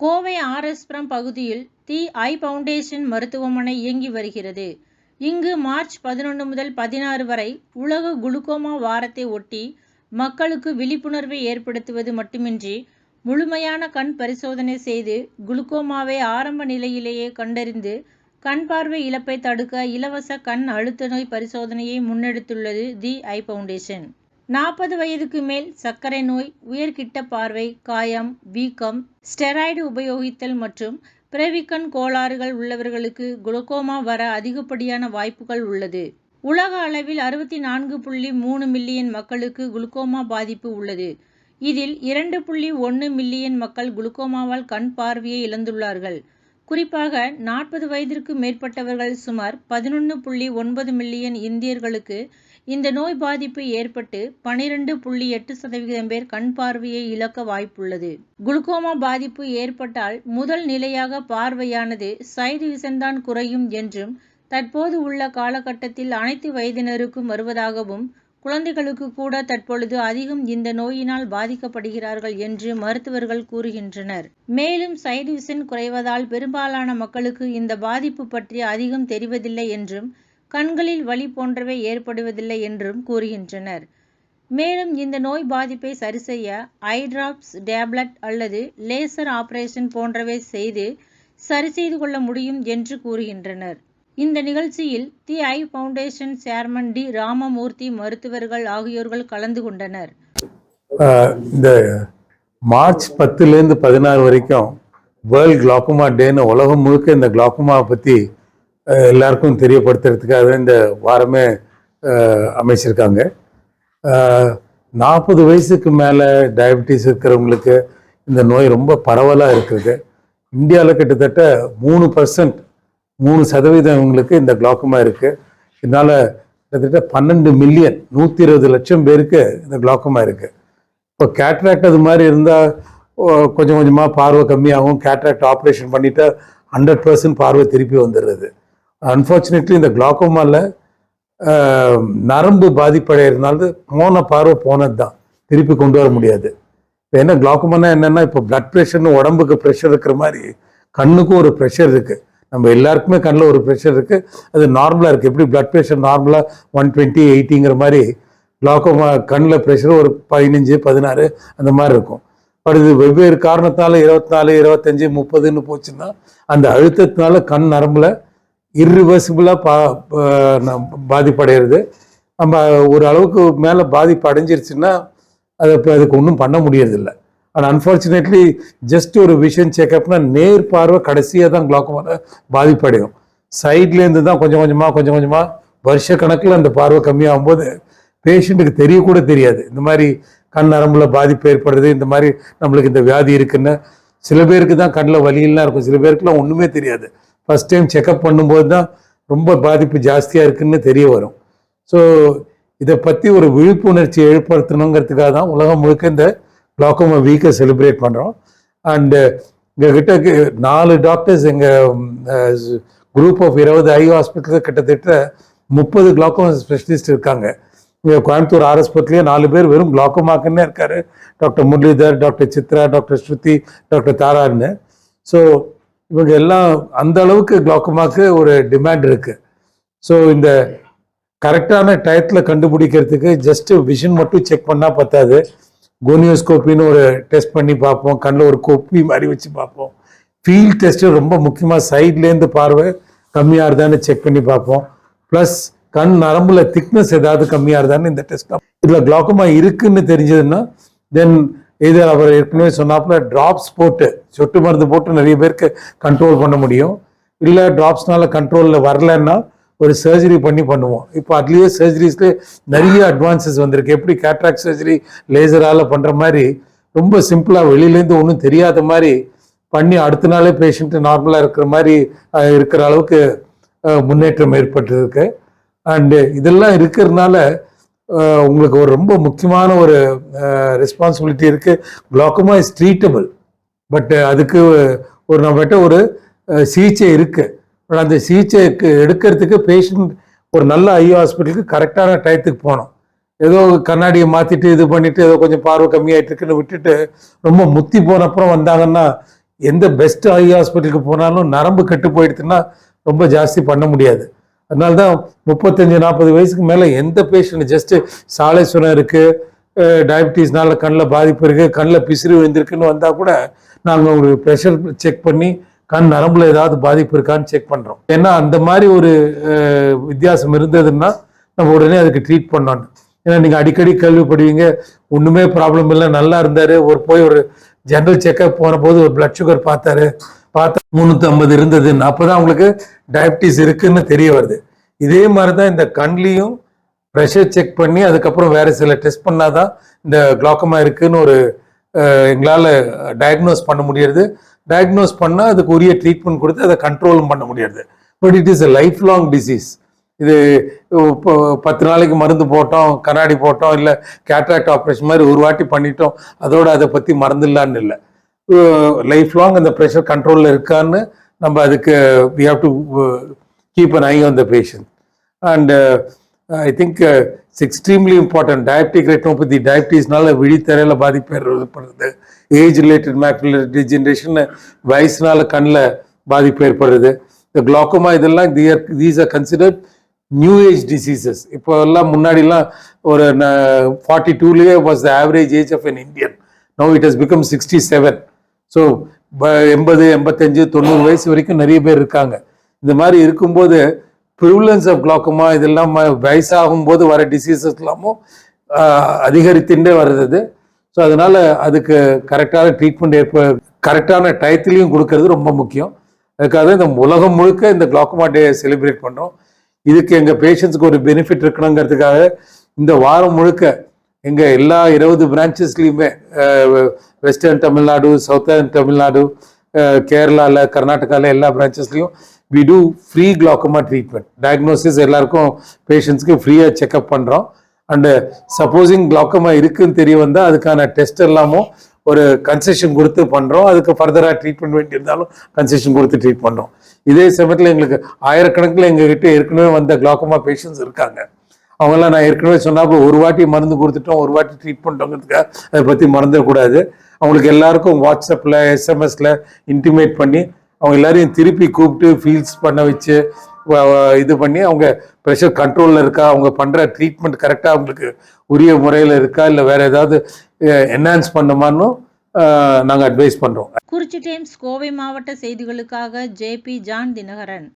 Kovai R. பகுதியில் தி ஐ foundation மருத்துவமனை இயங்கி வருகிறது. இங்கு மார்ச் பதினொன்று முதல் பதினாறு வரை உலக குளுக்கோமா வாரத்தை ஒட்டி மக்களுக்கு விழிப்புணர்வை ஏற்படுத்துவது மட்டுமின்றி முழுமையான கண் பரிசோதனை செய்து குளுக்கோமாவை ஆரம்ப நிலையிலேயே கண்டறிந்து கண் பார்வை இழப்பை தடுக்க இலவச கண் அழுத்த நோய் பரிசோதனையை முன்னெடுத்துள்ளது தி ஐ பவுண்டேஷன். நாற்பது வயதுக்கு மேல் சர்க்கரை நோய், உயர்கிட்ட பார்வை, காயம், வீக்கம், ஸ்டெராய்டு உபயோகித்தல் மற்றும் பிறவிக்கண் கோளாறுகள் உள்ளவர்களுக்கு குளுக்கோமா வர அதிகப்படியான வாய்ப்புகள் உள்ளது. உலக அளவில் அறுபத்தி நான்கு புள்ளி மூணு மில்லியன் மக்களுக்கு குளுக்கோமா பாதிப்பு உள்ளது. இதில் இரண்டு புள்ளி ஒன்று மில்லியன் மக்கள் குளுக்கோமாவால் கண் பார்வையை இழந்துள்ளார்கள். குறிப்பாக நாற்பது வயதிற்கு மேற்பட்டவர்கள் சுமார் பதினொன்று புள்ளி ஒன்பது மில்லியன் இந்தியர்களுக்கு இந்த நோய் பாதிப்பு ஏற்பட்டு பனிரெண்டு புள்ளி எட்டு சதவீதம் பேர் கண் பார்வையை இழக்க வாய்ப்புள்ளது. குளுக்கோமா பாதிப்பு ஏற்பட்டால் முதல் நிலையாக பார்வையானது சைடு தான் குறையும் என்றும் தற்போது உள்ள காலகட்டத்தில் அனைத்து வயதினருக்கும் வருவதாகவும் குழந்தைகளுக்கு கூட தற்பொழுது அதிகம் இந்த நோயினால் பாதிக்கப்படுகிறார்கள் என்று மருத்துவர்கள் கூறுகின்றனர். மேலும் சைடு விசன் குறைவதால் பெரும்பாலான மக்களுக்கு இந்த பாதிப்பு பற்றி அதிகம் தெரிவதில்லை என்றும் கண்களில் வலி போன்றவை ஏற்படுவதில்லை என்றும் கூறுகின்றனர். மேலும் இந்த நோய் பாதிப்பை சரிசெய்ய ஐ டிராப்ஸ், டேப்லெட் அல்லது லேசர் ஆபரேஷன் போன்றவை செய்து சரி செய்து கொள்ள முடியும் என்று கூறுகின்றனர். இந்த நிகழ்ச்சியில் the eye foundation chairman T. Ramamoorthy மருத்துவர்கள் ஆகியோர்கள் கலந்து கொண்டனர். இந்த மார்ச் பத்துலேருந்து பதினாறு வரைக்கும் வேர்ல்ட் கிளாக்குமா டேன்னு உலகம் முழுக்க இந்த கிளாக்குமாவை பற்றி எல்லாருக்கும் தெரியப்படுத்துறதுக்காக இந்த வாரமே அமைச்சிருக்காங்க. நாற்பது வயசுக்கு மேலே டயபிட்டிஸ் இருக்கிறவங்களுக்கு இந்த நோய் ரொம்ப பரவலாக இருக்குது. இந்தியாவில் கிட்டத்தட்ட மூணு பர்சன்ட் மூணு சதவீதம் இவங்களுக்கு இந்த கிளாக்குமா இருக்குது இதனால் கிட்டத்தட்ட பன்னெண்டு மில்லியன் நூற்றி இருபது லட்சம் பேருக்கு இந்த கிளாக்குமா இருக்குது இப்போ கேட்ராக்ட் அது மாதிரி இருந்தால் கொஞ்சம் கொஞ்சமாக பார்வை கம்மியாகும். கேட்ராக்ட் ஆப்ரேஷன் பண்ணிவிட்டால் ஹண்ட்ரட் பர்சன்ட் பார்வை திருப்பி வந்துடுறது. அன்ஃபார்ச்சுனேட்லி இந்த குளாக்கோமாவில் நரம்பு பாதிப்படைகிறதுனால போன பார்வை போனது தான் திருப்பி கொண்டு வர முடியாது. இப்போ என்ன குளாக்கோமானா என்னென்னா இப்போ பிளட் ப்ரெஷர்னு உடம்புக்கு ப்ரெஷர் இருக்கிற மாதிரி கண்ணுக்கும் ஒரு ப்ரெஷர் இருக்குது நம்ம எல்லாருக்குமே கண்ணில் ஒரு ப்ரெஷர் இருக்குது அது நார்மலாக இருக்குது எப்படி பிளட் ப்ரெஷர் நார்மலாக ஒன் டுவெண்ட்டி எயிட்டிங்கிற மாதிரி குளாக்கோமா கண்ணில் ப்ரெஷர் ஒரு பதினஞ்சு பதினாறு அந்த மாதிரி இருக்கும். பட் இது வெவ்வேறு காரணத்தால் இருபத்தி நாலு இருபத்தஞ்சி முப்பதுன்னு போச்சுன்னா அந்த அழுத்தத்தினால கண் நரம்புல இர்ரிவர்சிபிளாக பா பாதிப்படைகிறது நம்ம ஒரு அளவுக்கு மேலே பாதிப்பு அடைஞ்சிருச்சுன்னா அதை இப்போ அதுக்கு ஒன்றும் பண்ண முடியறதில்ல. ஆனால் அன்ஃபார்ச்சுனேட்லி ஜஸ்ட் ஒரு விஷன் செக்அப்னா நேர் பார்வை கடைசியாக தான் கிளாக்கோமால பாதிப்படையும். சைட்லேருந்து தான் கொஞ்சம் கொஞ்சமாக கொஞ்சம் கொஞ்சமாக வருஷ கணக்கில் அந்த பார்வை கம்மியாகும் போது பேஷண்ட்டுக்கு தெரியக்கூட தெரியாது. இந்த மாதிரி கண் நரம்புல பாதிப்பு ஏற்படுது இந்த மாதிரி நம்மளுக்கு இந்த வியாதி இருக்குன்னு. சில பேருக்கு தான் கண்ணில் வலியெல்லாம் இருக்கும். சில பேருக்குலாம் ஒன்றுமே தெரியாது. ஃபர்ஸ்ட் டைம் செக்அப் பண்ணும்போது தான் ரொம்ப பாதிப்பு ஜாஸ்தியாக இருக்குன்னு தெரிய வரும். ஸோ இதை பற்றி ஒரு விழிப்புணர்ச்சி ஏற்படுத்தணுங்கிறதுக்காக தான் உலகம் முழுக்க இந்த கிளாக்கோமா வீக்கை செலிப்ரேட் பண்ணுறோம் அண்டு எங்ககிட்ட நாலு டாக்டர்ஸ் எங்கள் குரூப் ஆஃப் இருபது ஐ ஹாஸ்பிட்டலுக்கு கிட்டத்தட்ட முப்பது கிளாக்கோமா ஸ்பெஷலிஸ்ட் இருக்காங்க. இங்கே கோயம்புத்தூர் ஆர்எஸ்பத்திலேயே நாலு பேர் வெறும் கிளாக்கோமாக்குன்னே இருக்காரு. Doctor Muralidhar doctor Chitra doctor Shruti doctor தாரான்னு. So இவங்க எல்லாம் அந்த அளவுக்கு கிளாக்கோமாக்கு ஒரு டிமாண்ட் இருக்கு. ஸோ இந்த கரெக்டான டயத்தில் கண்டுபிடிக்கிறதுக்கு ஜஸ்ட் விஷன் மட்டும் செக் பண்ணால் பத்தாது. கோனியோஸ்கோப்பின்னு ஒரு டெஸ்ட் பண்ணி பார்ப்போம். கண்ணில் ஒரு கொப்பி மாதிரி வச்சு பார்ப்போம். ஃபீல் டெஸ்ட்டு ரொம்ப முக்கியமாக சைட்லேருந்து பார்வை கம்மியாக இருந்தான்னு செக் பண்ணி பார்ப்போம். ப்ளஸ் கண் நரம்புல திக்னஸ் ஏதாவது கம்மியாக இருந்தான்னு இந்த டெஸ்ட் இதில் கிளாக்கோமா இருக்குன்னு தெரிஞ்சதுன்னா தென் இது அவர் ஏற்கனவே சொன்னாப்புல ட்ராப்ஸ் போட்டு சொட்டு மருந்து போட்டு நிறைய பேருக்கு கண்ட்ரோல் பண்ண முடியும். இல்லை ட்ராப்ஸ்னால கண்ட்ரோலில் வரலன்னா ஒரு சர்ஜரி பண்ணி பண்ணுவோம். இப்போ அதுலேயே சர்ஜரிஸ்லேயே நிறைய அட்வான்சஸ் வந்திருக்கு. எப்படி கேட்ராக்ட் சர்ஜரி லேசரால் பண்ணுற மாதிரி ரொம்ப சிம்பிளாக வெளியிலேருந்து ஒன்றும் தெரியாத மாதிரி பண்ணி அடுத்த நாளே பேஷண்ட்டு நார்மலாக இருக்கிற மாதிரி இருக்கிற அளவுக்கு முன்னேற்றம் ஏற்பட்டிருக்கு. அண்டு இதெல்லாம் இருக்கிறதுனால உங்களுக்கு ஒரு ரொம்ப முக்கியமான ஒரு ரெஸ்பான்சிபிலிட்டி இருக்குது குளோக்கமா இஸ் ட்ரீட்டபிள் பட் அதுக்கு ஒரு நம்மகிட்ட ஒரு சிகிச்சை இருக்குது பட் அந்த சிகிச்சைக்கு எடுக்கிறதுக்கு பேஷண்ட் ஒரு நல்ல ஐ ஹாஸ்பிட்டலுக்கு கரெக்டான டயத்துக்கு போகணும். ஏதோ கண்ணாடியை மாற்றிட்டு இது பண்ணிவிட்டு ஏதோ கொஞ்சம் பார்வை கம்மியாயிட்டு இருக்குன்னு விட்டுட்டு ரொம்ப முத்தி போன அப்புறம் வந்தாங்கன்னா எந்த பெஸ்ட் ஐ ஹாஸ்பிட்டலுக்கு போனாலும் நரம்பு கெட்டு போயிடுதுன்னா ரொம்ப ஜாஸ்தி பண்ண முடியாது. அதனால தான் முப்பத்தஞ்சு நாற்பது வயசுக்கு மேலே எந்த பேஷண்ட் ஜஸ்ட்டு சாலை சுரம் இருக்குது டயபிட்டிஸ்னால கண்ணில் பாதிப்பு இருக்குது கண்ணில் பிசிறு விழுந்திருக்குன்னு வந்தால் கூட நாங்கள் ஒரு ப்ரெஷர் செக் பண்ணி கண் நரம்புல ஏதாவது பாதிப்பு இருக்கான்னு செக் பண்ணுறோம் ஏன்னா அந்த மாதிரி ஒரு வித்தியாசம் இருந்ததுன்னா நம்ம உடனே அதுக்கு ட்ரீட் பண்ணணும். ஏன்னா நீங்கள் அடிக்கடி கேள்விப்படுவீங்க ஒன்றுமே ப்ராப்ளம் இல்லை நல்லா இருந்தார் ஒரு போய் ஒரு ஜென்ரல் செக்கப் போன போது ஒரு பிளட் சுகர் பார்த்தாரு பார்த்தா முந்நூற்றி ஐம்பது இருந்ததுன்னு அப்போ தான் உங்களுக்கு டயபிட்டிஸ் இருக்குன்னு தெரிய வருது. இதே மாதிரி தான் இந்த கண்லேயும் ப்ரெஷர் செக் பண்ணி அதுக்கப்புறம் வேற சில டெஸ்ட் பண்ணாதான் இந்த குளாக்கமா இருக்குன்னு ஒரு எங்களால் டயக்னோஸ் பண்ண முடியறது. டயக்னோஸ் பண்ணால் அதுக்கு உரிய ட்ரீட்மெண்ட் கொடுத்து அதை கண்ட்ரோலும் பண்ண முடியாது but it is a lifelong disease இது இப்போ பத்து நாளைக்கு மருந்து போட்டோம் கண்ணாடி போட்டோம் இல்லை கேட்ராக்ட் ஆப்ரேஷன் மாதிரி ஒரு வாட்டி பண்ணிட்டோம் அதோட அதை பற்றி மறந்துடலான்னு இல்லை. லைஃப் லாங் அந்த ப்ரெஷர் கண்ட்ரோலில் இருக்கான்னு நம்ம அதுக்கு we have to keep an eye on the patient and I think it's extremely important diabetic retinopathy டயபெட்டிஸ்னால விழித்தரையில் பாதிப்பு ஏற்படுறது ஏஜ் ரிலேட்டட் மேக்குலர் டிஜென்ரேஷன் வயசுனால கண்ணில் பாதிப்பு ஏற்படுறது இந்த குளாக்கோமா இதெல்லாம் there these are considered new age diseases இப்போ எல்லாம் முன்னாடிலாம் ஒரு forty டூலேயே was the average age of an Indian no it has become sixty seven so எண்பது எண்பத்தஞ்சு தொண்ணூறு வயசு வரைக்கும் நிறைய பேர் இருக்காங்க. இந்த மாதிரி இருக்கும்போது ப்ரிவலன்ஸ் ஆஃப் குளாக்கமா இதெல்லாம் வயசாகும் போது வர டிசீசஸ் எல்லாமும் அதிகரித்துட்டே வருது ஸோ அதனால அதுக்கு கரெக்டான ட்ரீட்மெண்ட் ஏற்ப கரெக்டான டயத்துலையும் கொடுக்கறது ரொம்ப முக்கியம். அதுக்காக இந்த உலகம் முழுக்க இந்த குளாக்கமா டே செலிப்ரேட் பண்ணுறோம் இதுக்கு எங்கள் பேஷண்ட்ஸ்க்கு ஒரு பெனிஃபிட் இருக்கணுங்கிறதுக்காக இந்த வாரம் முழுக்க எங்கள் எல்லா இருபது பிரான்ச்சஸ்லையுமே வெஸ்டர்ன் தமிழ்நாடு சவுத்தர்ன் தமிழ்நாடு கேரளாவில் கர்நாடகாவில் எல்லா பிரான்ச்சஸ்லையும் we do free glaucoma treatment diagnosis எல்லாருக்கும் பேஷண்ட்ஸ்க்கு ஃப்ரீயாக செக்அப் பண்ணுறோம் அண்டு சப்போஸிங் குளாக்கமா இருக்குன்னு தெரிய வந்தால் அதுக்கான டெஸ்ட் எல்லாமும் ஒரு கன்செஷன் கொடுத்து பண்ணுறோம் அதுக்கு ஃபர்தராக ட்ரீட்மெண்ட் வேண்டியிருந்தாலும் கன்செஷன் கொடுத்து ட்ரீட் பண்ணுறோம் இதே சமயத்தில் எங்களுக்கு ஆயிரக்கணக்கில் எங்ககிட்ட ஏற்கனவே வந்த குளாக்கமா பேஷண்ட்ஸ் இருக்காங்க. அவங்களாம் நான் ஏற்கனவே சொன்னாப்போ ஒரு வாட்டி மருந்து கொடுத்துட்டோம் ஒரு வாட்டி ட்ரீட் பண்ணிட்டோங்கிறதுக்காக அதை பற்றி மறந்துடக்கூடாது அவங்களுக்கு எல்லாருக்கும் வாட்ஸ்அப்பில் எஸ்எம்எஸில் இன்டிமேட் பண்ணி அவங்க எல்லாரையும் திருப்பி கூப்பிட்டு ஃபீல்ஸ் பண்ண வச்சு இது பண்ணி அவங்க ப்ரெஷர் கண்ட்ரோலில் இருக்கா அவங்க பண்ணுற ட்ரீட்மெண்ட் கரெக்டாக அவங்களுக்கு உரிய முறையில் இருக்கா இல்லை வேறு ஏதாவது என்ஹான்ஸ் பண்ணுமான்னு நாங்கள் அட்வைஸ் பண்ணுறோம் குறிச்சி டைம்ஸ் கோவை மாவட்ட செய்திகளுக்காக ஜேபி ஜான் தினகரன்.